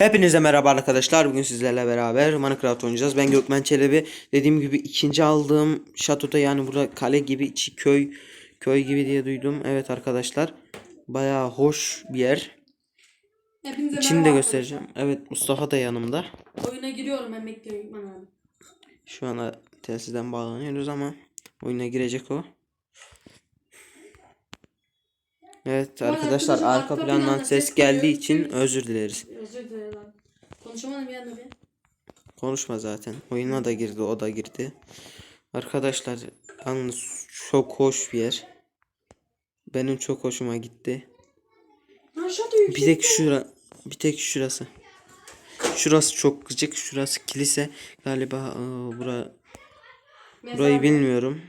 Hepinize merhaba arkadaşlar. Bugün sizlerle beraber Minecraft oynayacağız. Ben Gökmen Çelebi. Dediğim gibi ikinci aldığım şatoda yani burada kale gibi içi köy köy gibi diye duydum. Evet arkadaşlar. Bayağı hoş bir yer. Hepinize İçini de göstereceğim. Evet Mustafa da yanımda. Oyuna giriyorum ben bekliyorum İkman abi. Şu anda telsizden bağlanıyoruz ama oyuna girecek o. Evet arkadaşlar arka arka plandan planda ses ses geldiği için özür dileriz. Özür dilerim. Konuşamadım bir anda bir. Konuşma zaten. Oyuna da girdi, o da girdi. Arkadaşlar yalnız çok hoş bir yer. Benim çok hoşuma gitti. Bir tek şura, bir tek şurası. Şurası çok gıcık, şurası kilise. Galiba aa, bura, burayı bilmiyorum.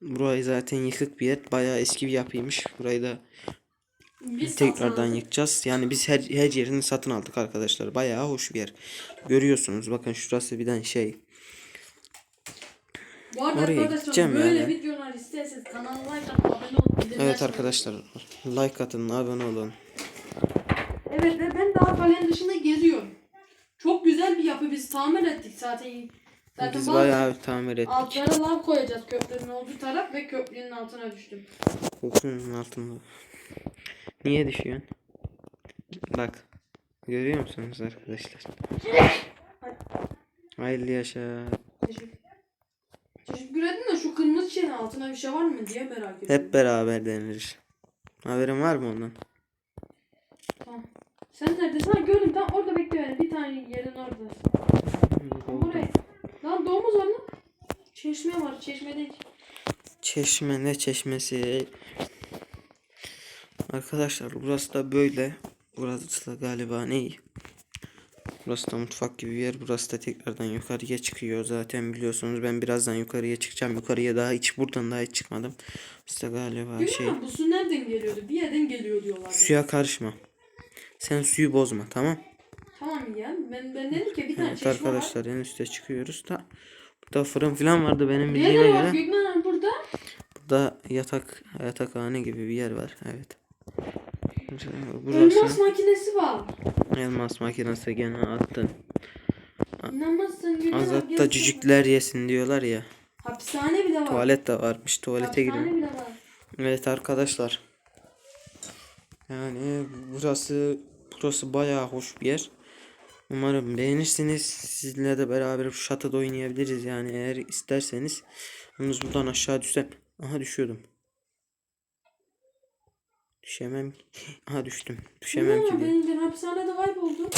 Burayı zaten yıkık bir yer. Bayağı eski bir yapıymış. Burayı da Biz tekrardan yıkacağız. Yani biz her, her yerini satın aldık arkadaşlar. Bayağı hoş bir yer. Görüyorsunuz bakın şurası bir tane şey. Bu arada Oraya gideceğim böyle yani. videolar isterseniz kanala like abone olun. Evet arkadaşlar like atın abone olun. Evet ve ben daha kalenin dışında geziyorum. Çok güzel bir yapı biz tamir ettik zaten. Zaten Biz bayağı tamir ettik. altlara lav koyacağız köprünün olduğu taraf ve köprünün altına düştüm. Kokunun altında. Niye düşüyorsun? Bak. Görüyor musunuz arkadaşlar? Hayırlı yaşa. Teşekkür. Teşekkür ederim de şu kırmızı şeyin altına bir şey var mı diye merak ediyorum. Hep beraber denir. Haberin var mı ondan? Tamam. Sen neredesin? Ha gördüm tam orada bekliyor yani. Bir tane yerin orada. Buraya. Lan domuz var lan. Çeşme var. Çeşme değil. Çeşme ne çeşmesi? Arkadaşlar burası da böyle. Burası da galiba ne? Burası da mutfak gibi bir yer. Burası da tekrardan yukarıya çıkıyor. Zaten biliyorsunuz ben birazdan yukarıya çıkacağım. Yukarıya daha hiç buradan daha hiç çıkmadım. İşte galiba Değil şey. mi? Bu su nereden geliyordu? Bir yerden geliyor diyorlar. Suya karışma. Sen suyu bozma tamam? Tamam ya. Ben, ben dedim ki bir tane Evet çeşme arkadaşlar en üste çıkıyoruz da. Burada fırın falan vardı benim var. bildiğime var? göre. Gökmen abi burada. Burada yatak yatakhane gibi bir yer var. Evet. Elmas Burası makinesi var. elmas makinesi gene attın. İnanmazsın Gökmen. Azatta gerçekten. cücükler yesin diyorlar ya. Hapishane bile var. Tuvalet de varmış. Tuvalete bile var. Evet arkadaşlar. Yani burası burası bayağı hoş bir yer. Umarım beğenirsiniz. Sizinle de beraber şu şatoda oynayabiliriz yani eğer isterseniz. Yalnız buradan aşağı düşsem. Aha düşüyordum. Düşemem. ki. Aha düştüm. Düşemem ki benim ben hapishanede kayboldum.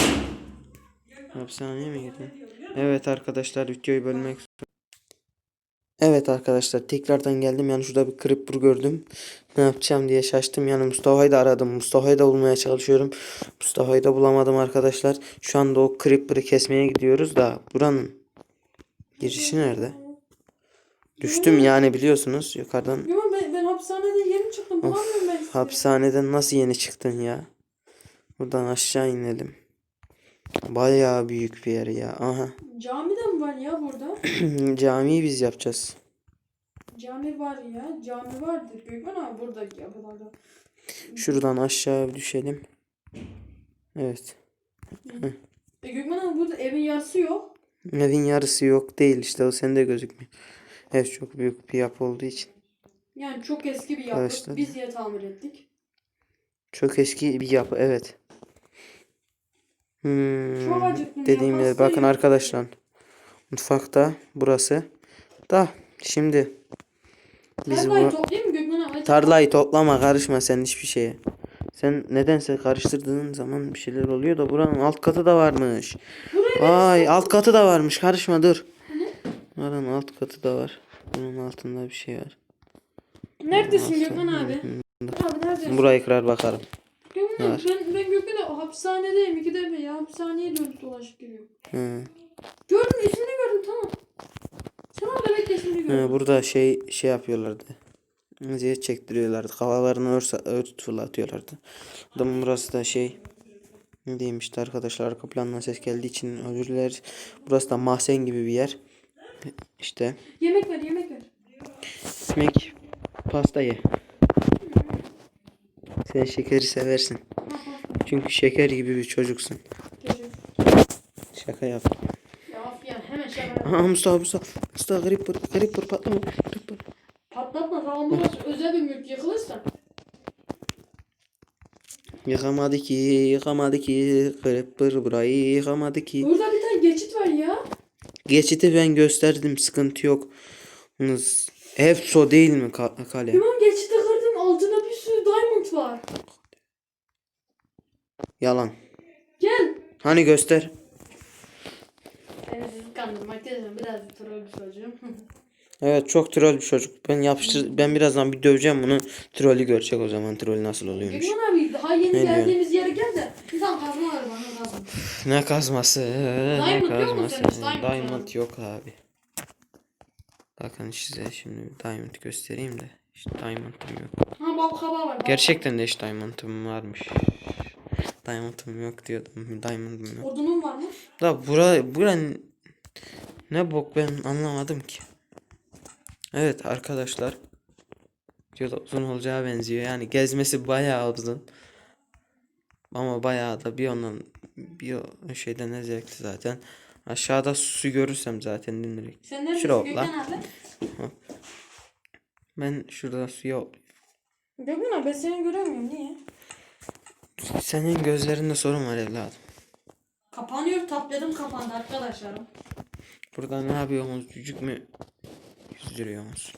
Hapishaneye mi girdin? Evet arkadaşlar videoyu bölmek Evet arkadaşlar tekrardan geldim yani şurada bir creeper gördüm. Ne yapacağım diye şaştım yani Mustafa'yı da aradım. Mustafa'yı da bulmaya çalışıyorum. Mustafa'yı da bulamadım arkadaşlar. Şu anda o creeper'ı kesmeye gidiyoruz da buranın girişi nerede? Düştüm yani biliyorsunuz yukarıdan. Yok ben, ben hapishanede yeni çıktım. Bulamıyorum ben sizi. Hapishaneden nasıl yeni çıktın ya? Buradan aşağı inelim. Bayağı büyük bir yer ya. Aha. Cami de mi var ya burada? Camiyi biz yapacağız. Cami var ya. Cami vardır. Gökmen abi buradaki yapılarda. Şuradan aşağı düşelim. Evet. E Gökmen abi burada evin yarısı yok. Evin yarısı yok değil işte o sende gözükmüyor. Ev çok büyük bir yapı olduğu için. Yani çok eski bir yapı. Arkadaşlar. Biz diye tamir ettik. Çok eski bir yapı evet. Hmm, dediğim yer. Bakın arkadaşlar. Mutfakta burası. Da şimdi biz Tarlayı bu abi? Tarlayı toplama karışma sen hiçbir şeye. Sen nedense karıştırdığın zaman bir şeyler oluyor da buranın alt katı da varmış. Buraya Vay alt katı da varmış. Karışma dur. Buranın alt katı da var. Bunun altında bir şey var. Neredesin Gökmen abi? Abi neredesin? Burayı kırar bakarım. Abi Var. ben, abi hapishanedeyim. İki de ya hapishaneye dönüp dolaşıp geliyorum. Hı. Gördüm ismini gördüm tamam. Sen orada bekle ismini gördüm. Hı, burada şey şey yapıyorlardı. Eziyet çektiriyorlardı. Kafalarını örse, ört fırlatıyorlardı. Adamın burası da şey ne diyeyim işte arkadaşlar arka plandan ses geldiği için özür dileriz. Burası da mahzen gibi bir yer. İşte Yemek ver yemek ver. ekmek pasta ye. Sen şekeri seversin. Çünkü şeker gibi bir çocuksun. Şaka yaptım. Ya of ya hemen şaka. Aha Mustafa Mustafa. Mustafa Creeper. Creeper patlama. Creeper. Patlatma tamam burası özel bir mülk yıkılırsa. Yıkamadı ki, yıkamadı ki. Creeper burayı yıkamadı ki. Burada bir tane geçit var ya. Geçiti ben gösterdim. Sıkıntı yok. Yalnız Efso değil mi ka- kale? Tamam geçiti kırdım altında bir sürü diamond var. Yalan. Gel. Hani göster. Ben sizi kandırmak değilim biraz troll bir çocuğum. Evet çok troll bir çocuk. Ben yapıştır ben birazdan bir döveceğim bunu. Trollü görecek o zaman troll nasıl oluyormuş. Gökmen abi daha yeni Ne geldiğimiz yere gel de bir tane kazma var bana lazım. Ne kazması? Ne Diamond yok mu kazması? senin? Diamond Diamond yok abi. Bakın size şimdi diamond göstereyim de. İşte diamond'ım yok. Ha bal kabağı var. bal Gerçekten de hiç diamond'ım varmış. Diamond'ım yok diyordum. Diamond'ım yok. Odunun var mı? Da bura bura ne bok ben anlamadım ki. Evet arkadaşlar. Da uzun olacağı benziyor. Yani gezmesi bayağı uzun. Ama bayağı da bir ondan bir şeyden ne zevkli zaten. Aşağıda su görürsem zaten dinlerim. Sen neredesin Şuraya Gökmen hopla. abi? Ben şurada suya Gökmen abi ben seni göremiyorum niye? Senin gözlerinde sorun var evladım. Kapanıyor tabletim kapandı arkadaşlarım. Burada ne yapıyorsunuz? Cücük mü yüzdürüyorsunuz?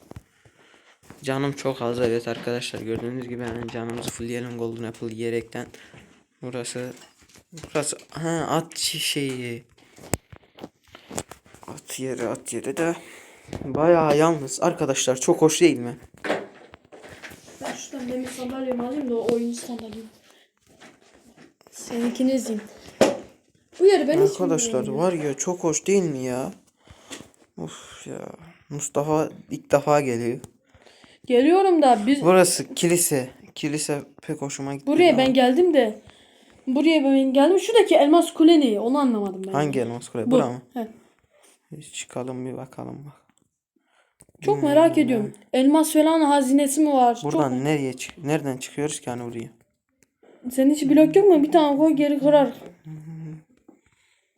Canım çok az evet arkadaşlar gördüğünüz gibi hemen canımızı fullleyelim golden apple yiyerekten. Burası burası ha at şeyi. At yeri at yeri de bayağı yalnız arkadaşlar çok hoş değil mi? Ben şuradan demir sandalyemi alayım da o oyuncu sandalyemi. Seninkini izleyeyim. Bu yeri ben hiç Arkadaşlar bilmiyorum. var ya çok hoş değil mi ya? Of ya Mustafa ilk defa geliyor. Geliyorum da biz Burası kilise. Kilise pek hoşuma gitti. buraya ama. ben geldim de buraya ben geldim. Şuradaki elmas kule ne? Onu anlamadım ben. Hangi elmas kule? Bu. Bura mı? He. Çıkalım bir bakalım bak. Çok merak ediyorum. Elmas falan hazinesi mi var? Buradan nereye çık nereden çıkıyoruz ki hani buraya? Senin hiç blok yok mu? Bir tane koy geri kırar.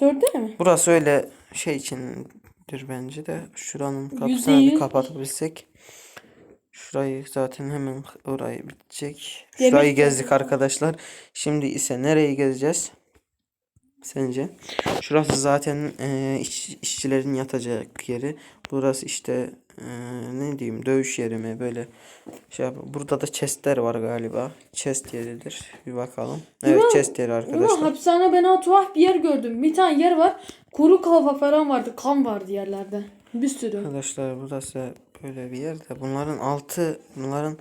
Dört değil mi? Burası öyle şey içindir bence de. Şuranın kapısını bir kapatabilsek. Şurayı zaten hemen orayı bitecek. Şurayı gezdik arkadaşlar. Şimdi ise nereyi gezeceğiz? Sence? Şurası zaten e, iş- işçilerin yatacak yeri. Burası işte e, ne diyeyim dövüş yeri mi böyle şey yap- Burada da chestler var galiba. Chest yeridir. Bir bakalım. Evet Ulan- chest yeri arkadaşlar. hapishane ben tuhaf bir yer gördüm. Bir tane yer var. Kuru kafa falan vardı. Kan vardı yerlerde. Bir sürü. Arkadaşlar burası böyle bir yer de bunların altı bunların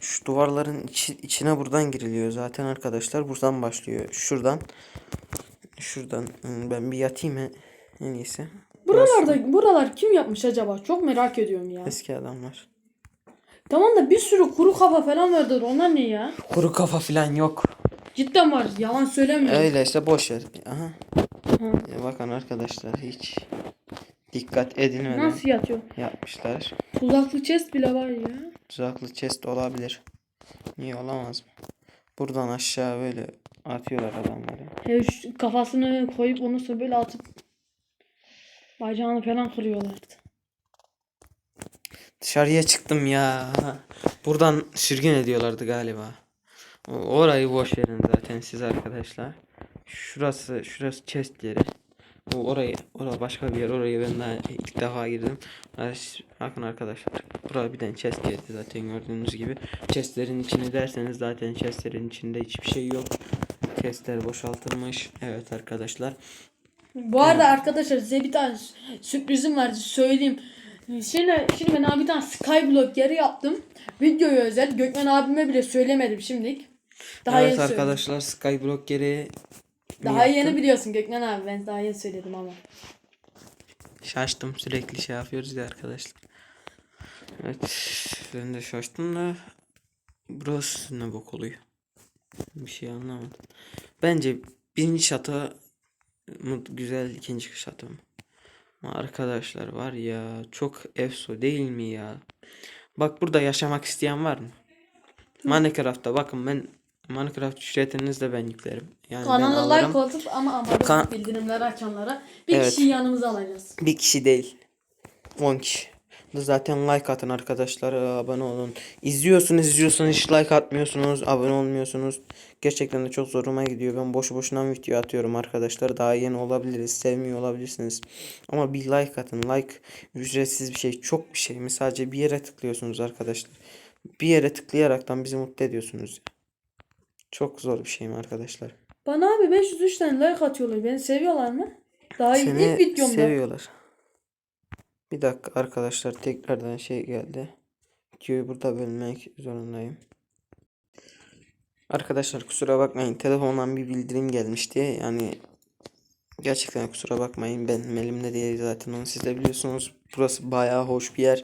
şu duvarların içi, içine buradan giriliyor zaten arkadaşlar buradan başlıyor şuradan şuradan hmm, ben bir yatayım en- en iyisi Buralarda buralar kim yapmış acaba? Çok merak ediyorum ya. eski adamlar Tamam da bir sürü kuru kafa falan vardır. Onlar ne ya? kuru kafa falan yok Cidden var. Yalan söylemiyorum. öyleyse boş ver aha Hı. Ya bakın arkadaşlar hiç dikkat edilmeden Nasıl yatıyor? yapmışlar Tuzaklı chest bile var ya. tuzaklı chest olabilir niye olamaz mı buradan aşağı böyle atıyorlar adamları He, şu kafasını koyup onu sonra böyle atıp bacağını falan kırıyorlardı. Dışarıya çıktım ya. Buradan sürgün ediyorlardı galiba. Orayı boş verin zaten siz arkadaşlar. Şurası şurası chest yeri. Orayı orada başka bir yer. Orayı ben daha ilk defa girdim. Bakın arkadaşlar. Burası bir tane chest yeri zaten gördüğünüz gibi. Chestlerin içini derseniz zaten chestlerin içinde hiçbir şey yok. Chestler boşaltılmış. Evet arkadaşlar. Bu arada arkadaşlar size bir tane sürprizim vardı söyleyeyim. Şimdi, şimdi ben abi bir tane skyblock yeri yaptım. Videoyu özel. Gökmen abime bile söylemedim şimdilik. Daha evet söyledim. arkadaşlar Skyblock yeri Daha yaptım. yeni biliyorsun Gökmen abi. Ben daha yeni söyledim ama. Şaştım sürekli şey yapıyoruz ya arkadaşlar. Evet ben de şaştım da burası ne bok oluyor. Bir şey anlamadım. Bence birinci şato mı güzel ikinci şato mu? Ama Arkadaşlar var ya çok efso değil mi ya? Bak burada yaşamak isteyen var mı? Minecraft'ta bakın ben Minecraft ücretinizi de ben yüklerim. Yani Kanala like atıp ama abone Kan- bildirimleri açanlara bir Evet. kişiyi yanımıza alacağız. Bir kişi değil. 10 kişi. Zaten like atın arkadaşlar. Abone olun. İzliyorsunuz izliyorsunuz hiç like atmıyorsunuz. Abone olmuyorsunuz. Gerçekten de çok zoruma gidiyor. Ben boşu boşuna video atıyorum arkadaşlar. Daha yeni olabiliriz. Sevmiyor olabilirsiniz. Ama bir like atın. Like ücretsiz bir şey. Çok bir şey. mi? Sadece bir yere tıklıyorsunuz arkadaşlar. Bir yere tıklayaraktan bizi mutlu ediyorsunuz. Çok zor bir şey mi arkadaşlar? Bana abi 503 tane like atıyorlar. Beni seviyorlar mı? Daha Seni ilk videomda. seviyorlar. Bir dakika arkadaşlar tekrardan şey geldi. Videoyu burada bölmek zorundayım. Arkadaşlar kusura bakmayın telefondan bir bildirim gelmişti. Yani gerçekten kusura bakmayın benim elimde değil zaten onu siz de biliyorsunuz. Burası bayağı hoş bir yer.